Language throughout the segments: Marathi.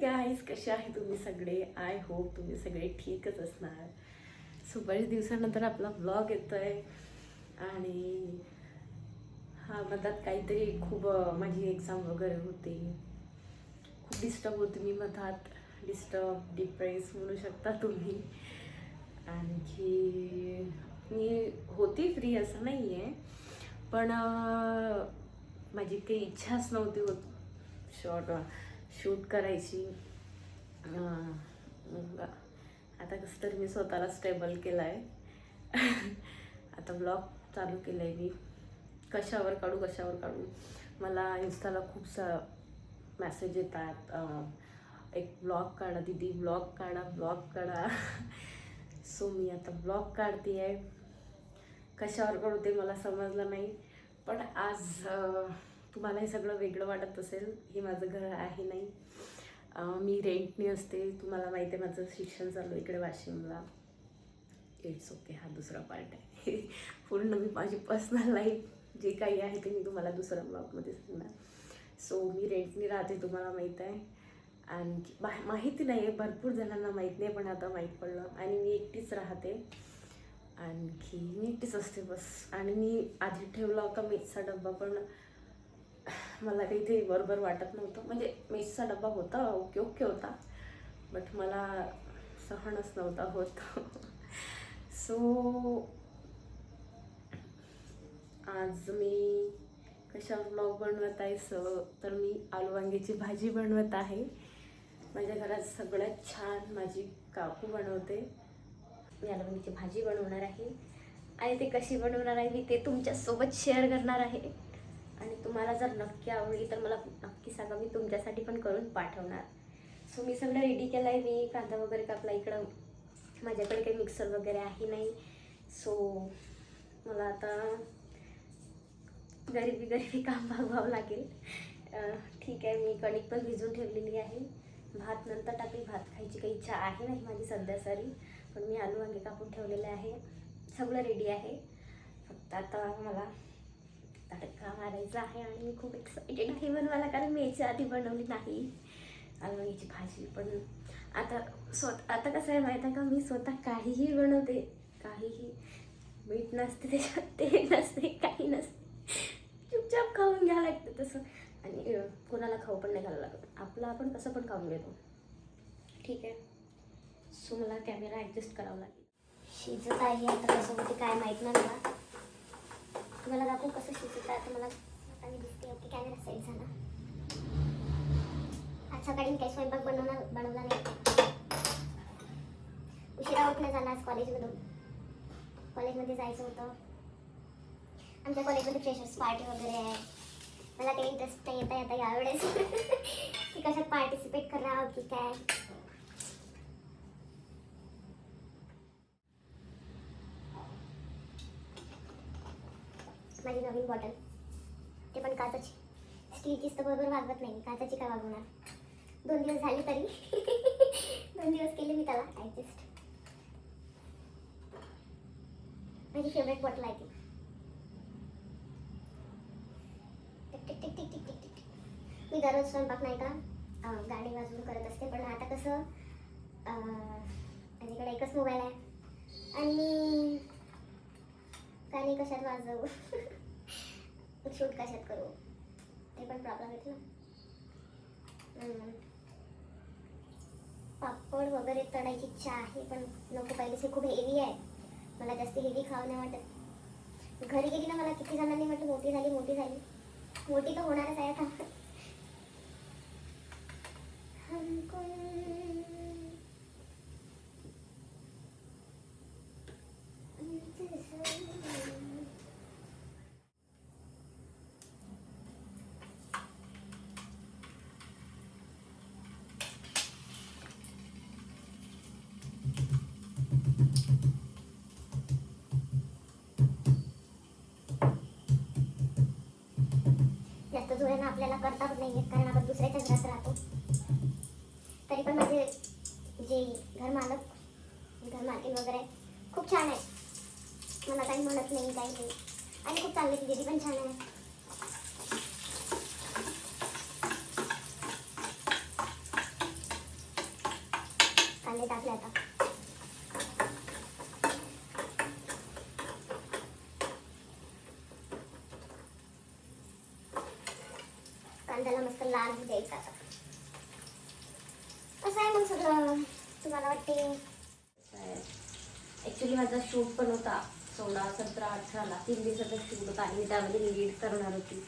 गाईज कसे आहे तुम्ही सगळे? आय होप तुम्ही सगळे ठीकच असणार. सो बरेच दिवसानंतर आपला ब्लॉग येतो आहे आणि हा मधात काहीतरी खूप माझी एक्झाम वगैरे होती. खूप डिस्टर्ब होती मी मधात. डिस्टर्ब डिप्रेस म्हणू शकता तुम्ही. आणखी मी होती फ्री असं नाही आहे पण माझी काही इच्छाच नव्हती होत. शॉर्ट शूट करायची. मग आता कसं तरी मी स्वतःला स्टेबल केलं आहे आता ब्लॉग चालू केलं आहे मी. कशावर काढू कशावर काढू? मला इन्स्टाला खूप सा मॅसेज येतात. एक ब्लॉग काढा दीदी ब्लॉग काढा ब्लॉग काढा. सो मी आता ब्लॉग काढते आहे कशावर काढू ते मला समजलं नाही. पण आज तुम्हाला हे सगळं वेगळं वाटत असेल हे माझं घर आहे नाही. मी रेंटने असते तुम्हाला माहिती आहे माझं शिक्षण चालू आहे इकडे वाशिमला. इट्स ओके हा दुसरा पार्ट आहे. पूर्ण मी माझी पर्सनल लाईफ जे काही आहे ते मी तुम्हाला दुसऱ्या ब्लॉगमध्ये सांगणार. सो मी रेंटने राहते तुम्हाला माहीत आहे. आणखी बा माहिती नाही आहे भरपूर जणांना माहीत नाही पण आता माहीत पडलं. आणि मी एकटीच राहते. आणखी मी एकटीच असते बस. आणि मी आधी ठेवला होता मेथचा डब्बा पण मला काही ते बरोबर वाटत नव्हतं. म्हणजे मेसचा डब्बा होता ओके ओके होता. बट मला सहनच नव्हता होत. सो आज मी कशा ब्लॉग बनवत आहे स तर मी आलू वांग्याची भाजी बनवत आहे. माझ्या घरात सगळ्यात छान माझी काकू बनवते. मी आलू वांग्याची भाजी बनवणार आहे. आणि ते कशी बनवणार आहे मी ते तुमच्यासोबत शेअर करणार आहे. आणि तुम्हाला जर नक्की आवडली तर मला नक्की सांगा मी तुमच्यासाठी पण करून पाठवणार. सो मी सगळं रेडी केलं आहे मी कांदा वगैरे कापला. इकडं माझ्याकडे काही मिक्सर वगैरे आहे नाही. सो मला आता गरीबी गरीबी काम भागवावं लागेल. ठीक आहे. मी कणिक पण भिजून ठेवलेली आहे. भात नंतर टाकेल. भात खायची काही इच्छा आहे नाही माझी सध्या सारी. पण मी आलू वांगे कापून ठेवलेले आहे. सगळं रेडी आहे. फक्त आता मला तडका मारायचा आहे आणि मी खूप एक्सायटेड आहे बनवायला कारण मी याच्या आधी बनवली नाही. आलू याची भाजी पण आता स्वतः आता कसं आहे माहीत आहे का? मी स्वतः काहीही बनवते काहीही मीठ नसते त्याच्यात ते नसते काही नसते. चुपचाप खाऊन घ्यावं लागतं तसं. आणि कोणाला खाऊ पण नाही घालावं लागत. आपलं आपण कसं पण खाऊन घेतो. ठीक आहे. सो मला कॅमेरा ॲडजस्ट करावा लागेल. शिजत आहे आता कसं होते काय माहीत नाही मला तुम्हाला दाखवू कसं शिजत आहे आता आता मी दिसते. ओके कॅमेरा सेट झाला. आज सकाळी मी काही स्वयंपाक बनवणार बनवला नाही. उशिरा उठणं झाला आज कॉलेजमधून. कॉलेजमध्ये जायचं होतं. आमच्या कॉलेजमध्ये फ्रेशर्स पार्टी वगैरे आहे. मला काही इंटरेस्ट नाही येता येता यावेळेस. की कशात पार्टिसिपेट करावं की काय? माझी नवीन बॉटल ते पण काचाची. स्टीलचीच तर बरोबर वागवत नाही. काचाची काय वागवणार? दोन दिवस झाले तरी. दोन दिवस केले मी त्याला. ॲडजस्ट माझी फेवरेट बॉटल आहे ती. मी दररोज स्वयंपाक नाही का गाणी वाजवून करत असते. पण आता कसं माझ्याकडे एकच मोबाईल आहे. आणि गाणी कशात वाजवू? शूट कशात करू? ते पण प्रॉब्लेम येतो ना. पापड वगैरे तळायची इच्छा आहे पण नको पहिलेच खूप हेवी आहे मला जास्त हेवी खावं नाही वाटत. घरी गेली ना मला किती जणांनी म्हटलं मोठी झाली मोठी झाली. मोठी तर होणारच आहे आता. जास्त जोरानं आपल्याला करता होत नाही कारण आपण दुसऱ्या घरात राहतो. तरी पण माझे जे घर मालक घर मालकीन वगैरे खूप छान आहे. मला काही म्हणत नाही काही नाही. आणि खूप चांगली ती दीदी पण छान आहे कांदे टाकले आता कांद्याला मस्त लाल होऊ द्यायचा आता कसं आहे मग सगळं तुम्हाला वाटते? ॲक्च्युली माझा शूट पण होता. सोळा सतरा अठराला. तीन दिवसाचा शूट होता आणि मी त्यामध्ये लीड करणार होती.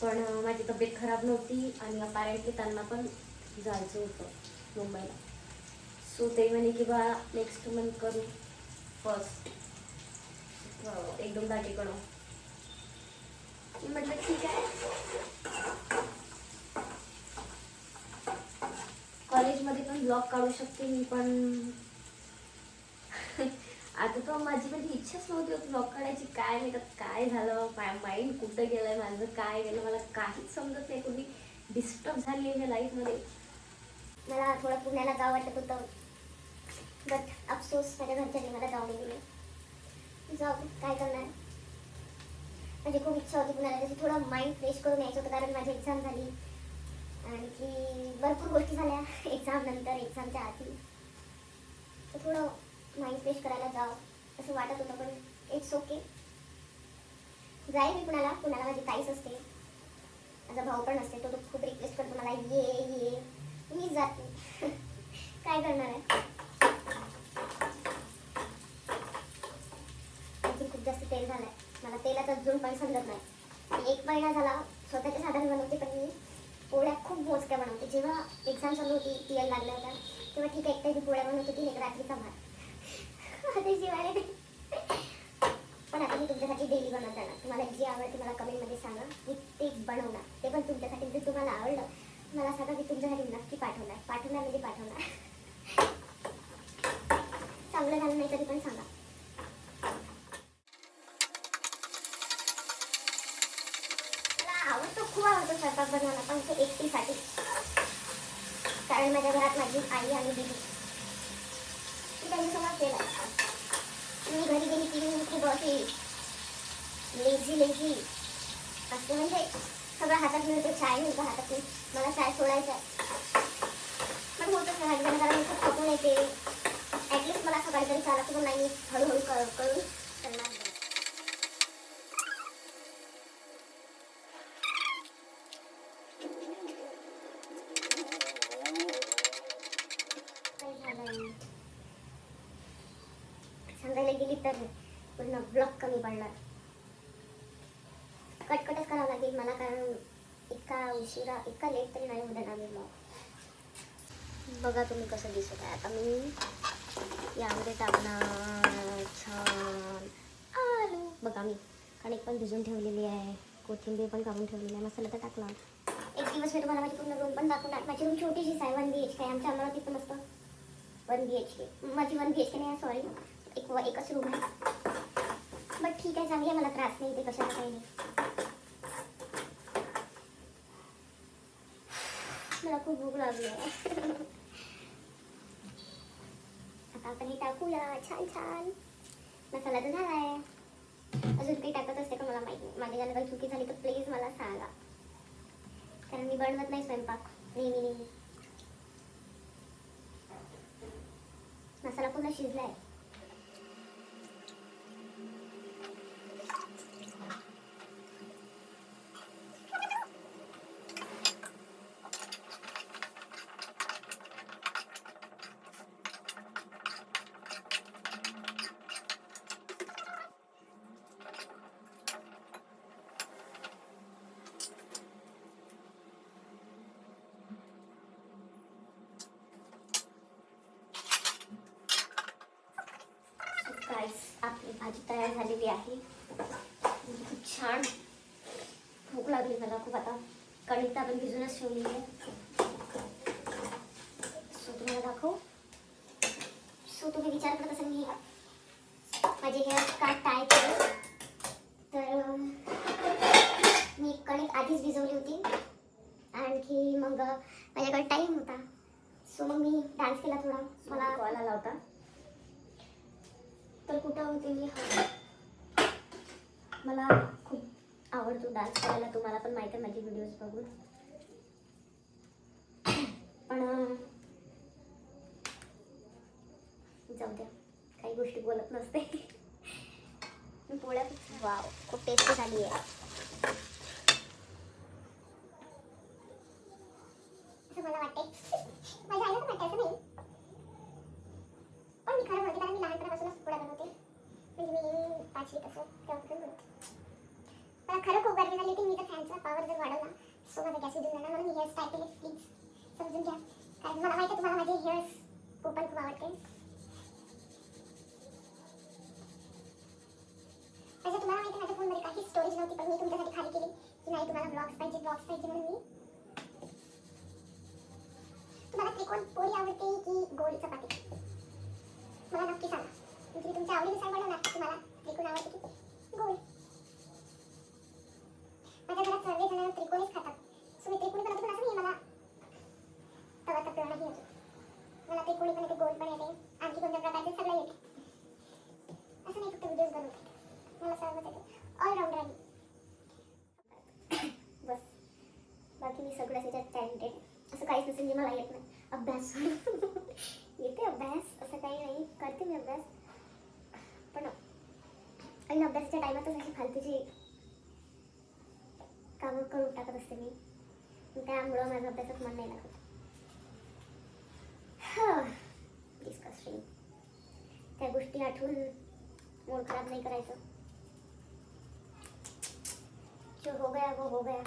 पण माझी तब्येत खराब नव्हती आणि अपारेंटली त्यांना पण जायचं होतं मुंबईला. सो ते म्हणे की बा नेक्स्ट मंथ करू. फर्स्ट एक दोन मी म्हटलं ठीक आहे. कॉलेजमध्ये पण ब्लॉग काढू शकते मी पण. आता तर माझी कधी इच्छाच नव्हती होती ब्लॉग काढायची. काय नाही तर काय झालं? माइंड कुठं गेलं माझं काय गेलं? मला काहीच समजत नाही. कुणी डिस्टर्ब झाली आहे लाईफमध्ये मला थोडं पुण्याला जावं वाटत होतं. बट अफसोस माझ्या घरच्यांनी मला जाऊ नाही दिले. जाऊ काय करणार? म्हणजे खूप इच्छा होती पुण्याला. त्याची थोडं माइंड फ्रेश करून यायचं होतं कारण माझी एक्झाम झाली. आणखी भरपूर गोष्टी झाल्या. एक्झाम नंतर एक्झामच्या आधी. तर थोडं माइंड फ्रेश करायला जावं असं वाटत होतं पण इट्स ओके जाईल मी कुणाला कुणाला माझी ताईच असते. माझा भाऊ पण असते तो तो खूप रिक्वेस्ट करतो मला ये ये. मी जाते. काय करणार आहे? आणखी खूप जास्त तेल झालंय. मला तेलाचा अजून पण समजत नाही. एक महिना झाला स्वतःच्या साधारण बनवते पण मी पोळ्या खूप मोजक्या बनवते. जेव्हा एक्झाम चालू होती टी एल लागल्या होत्या तेव्हा ठीक आहे एकट्याची पोळ्या बनवत होती एक रात्रीचा भात. आता जेवायला पण आता मी तुमच्यासाठी डेली बनवत जाणार तुम्हाला जी आवडते मला कमेंटमध्ये सांगा. मी ते बनवणार. ते पण तुमच्यासाठी. जर तुम्हाला आवडलं मला सांगा मी तुमच्यासाठी नक्की पाठवणार. पाठवणार म्हणजे पाठवणार. चांगलं झालं नाही तरी पण सांगा मला आवडतो खूप आवडतो स्वयंपाक बनवला पण ते एकटीसाठी. कारण माझ्या घरात माझी आई आणि दिली ती त्यांच्यासमोर केला मी घरी गेली ती मी खूप अशी लेझी लेझी. असते म्हणजे सगळं हातात मिळते चाय मिळतं हातात मी मला चाय सोडायचं आहे पण होतच नाही माझ्या कारण मी खूप थकून येते ॲटलिस्ट मला सकाळी तरी चालत पण नाही मी हळूहळू कर करून करणार नाही. काही झालं सांगायला गेली तर पूर्ण ब्लॉक कमी पडणार कटकटच करावं लागेल मला कारण इतका उशिरा इतका लेट तरी नाही होणार आम्ही मग. बघा तुम्ही कसं दिसत आहे. आता मी यामध्ये टाकणार. छान. आलू. बघा मी. कणिक पण भिजून ठेवलेली आहे. कोथिंबीर पण काढून ठेवलेली आहे. मसाला तर टाकला. एक दिवस मी तुम्हाला माझी पूर्ण रूम पण दाखवणार माझी रूम छोटीशीच आहे वन बी एच के आमच्या अमरावतीत पण असतं. वन बी एच के माझी वन बी एच के नाही सॉरी एक एकच रूम आहे. बट ठीक आहे चांगली आहे मला त्रास नाही ते कशाला काही नाही. मला खूप भूक लागली आहे. आता आपण हे टाकूया छान छान. मसाला तर झाला आहे अजून काही टाकत असते का मला माहिती नाही. माझ्या ज्याला काही चुकी झाली तर प्लीज मला सांगा. कारण मी बनवत नाही स्वयंपाक. नेहमी नेहमी. मसाला पूर्ण शिजलाय आपली भाजी तयार झालेली आहे. खूप छान. भूक लागली मला खूप आता. कणिक तर आपण भिजूनच ठेवलेली आहे. सो तुम्हाला दाखव? सो तुम्ही विचार करत असाल मी माझे हेअर का टाय केले? तर मी कणिक आधीच भिजवली होती. आणखी मग माझ्याकडे टाईम होता. सो मग मी डान्स केला थोडा. मला कॉल आला होता? तर कुठं होते मी? मला खूप आवडतो डान्स करायला. तुम्हाला पण माहिती आहे माझी व्हिडिओज बघून. पण जाऊ द्या. काही गोष्टी बोलत नसते. मी पोळ्या वाव खूप टेस्टी झाली आहे असं मला वाटते माझ्या आईला पण वाटायचं नाही पण मी खरं म्हणते कारण मी लहानपणापासूनच पोळ्या बनवते म्हणजे मी पाचवीत असं तेव्हापासून बनवते मला खरं खूप गरमी झाली होती मी तर फॅनचा पॉवर जर वाढवला सो माझा गॅस विजून जाणार म्हणून मी हेअर स्टाईल केली प्लीज समजून घ्या कारण मला माहिती आहे तुम्हाला माझे हेअर्स खूप पण खूप आवडते म्हणजे तुम्हाला माहिती आहे माझ्या फोनमध्ये काही स्टोरेज नव्हती पण मी तुमच्यासाठी खाली केली. की नाही तुम्हाला ब्लॉग्स पाहिजे ब्लॉग्स पाहिजे म्हणून मी. तुम्हाला त्रिकोण पोळी आवडते की गोल चपाती? मला नक्की सांगा. म्हणजे मी तुमच्या आवडीनुसार बनवणार तुम्हाला त्रिकोण आवडते की गोल माझ्या घरात सर्व जण त्रिकोणीच खातात. सो मी त्रिकोणी बनवतो पण असं नाही मला. तवा तपेवणं नाही येतो मला त्रिकोणी पण येते गोल पण येते आणखी कोणत्या प्रकारचे सगळं येते. असं नाही फक्त व्हिडिओज बनवतात मला सर्वच येते ऑलराऊंडर आहे मी. बस बाकी मी सगळं त्याच्यात टॅलेंटेड असं काहीच नसेल जे मला येत नाही. अभ्यास. येते अभ्यास. असं काही नाही. करते मी अभ्यास. पण आणि अभ्यासाच्या टायमातच अशी फालतूची कामं करून टाकत असते मी. त्यामुळं माझं अभ्यासात मन नाही लागत. डिस्कस्टिंग त्या गोष्टी आठवून मूड खराब नाही करायचं. जो हो गया वो हो गया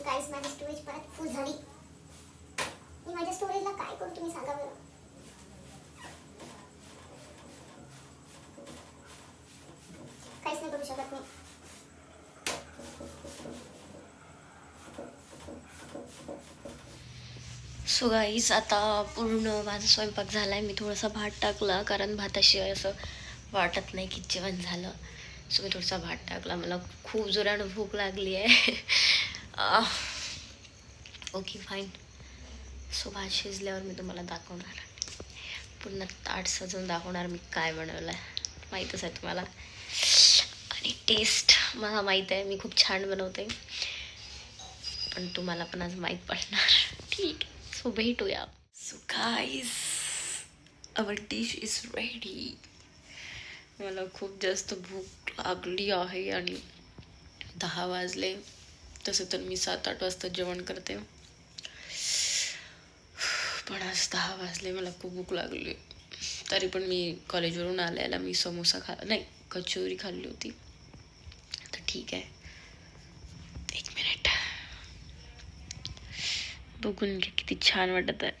गाईस माझी स्टोरेज परत फुल झाली. मी माझ्या स्टोरेजला काय करू तुम्ही सांगा बरं. काहीच नाही करू शकत मी. सो गाईस आता पूर्ण माझा स्वयंपाक झाला आहे मी थोडासा भात टाकला कारण भाताशिवाय असं वाटत नाही की जेवण झालं. सो मी थोडासा भात टाकला. मला खूप जोरानं भूक लागली आहे. ओके फाईन सो भात शिजल्यावर मी तुम्हाला दाखवणार. पुन्हा ताट सजवून दाखवणार मी काय बनवलं आहे माहीतच आहे तुम्हाला. आणि टेस्ट मला माहीत आहे मी खूप छान बनवते. पण तुम्हाला पण आज माहीत पडणार. ठीक आहे सो भेटूया. So guys our dish is ready मला खूप जास्त भूक लागली आहे आणि दहा वाजले. तसं तर मी सात आठ वाजता जेवण करते. आज दहा वाजले मला खूप भूक लागली. तरी पण मी कॉलेजवरून आल्याला मी समोसा खा नाही कचोरी खाल्ली होती. तर ठीक आहे. एक मिनिट. बघून घे किती छान वाटत आहे.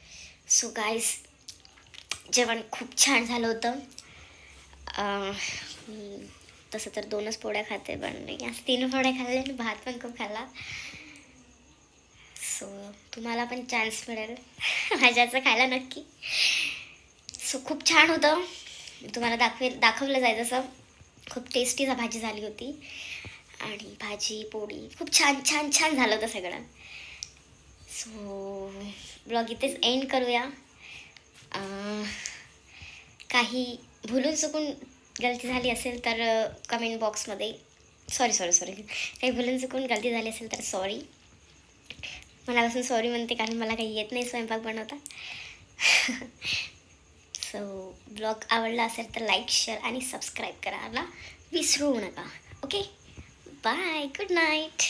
सो गाईस जेवण खूप छान झालं होतं. अं, तसं तर दोनच पोळ्या खाते पण आज तीन पोळ्या खाल्ल्या आणि भात पण खूप खाल्ला. सो तुम्हाला पण चान्स मिळेल. माझ्याचं खायला नक्की. सो खूप छान होतं. तुम्हाला दाखवेल दाखवलं जायचं जसं. खूप टेस्टी भाजी झाली होती. आणि भाजी पोळी खूप छान छान छान झालं होतं सगळं. सो ब्लॉग इथेच एंड करूया. काही भुलून चुकून गलती झाली असेल तर कमेंट बॉक्समध्ये सॉरी सॉरी सॉरी काही भुलून चुकून गलती झाली असेल तर सॉरी मलापासून सॉरी म्हणते कारण मला काही येत नाही स्वयंपाक बनवता. सो ब्लॉग आवडला असेल तर लाईक शेअर आणि सबस्क्राईब करायला विसरू नका. Okay bye good night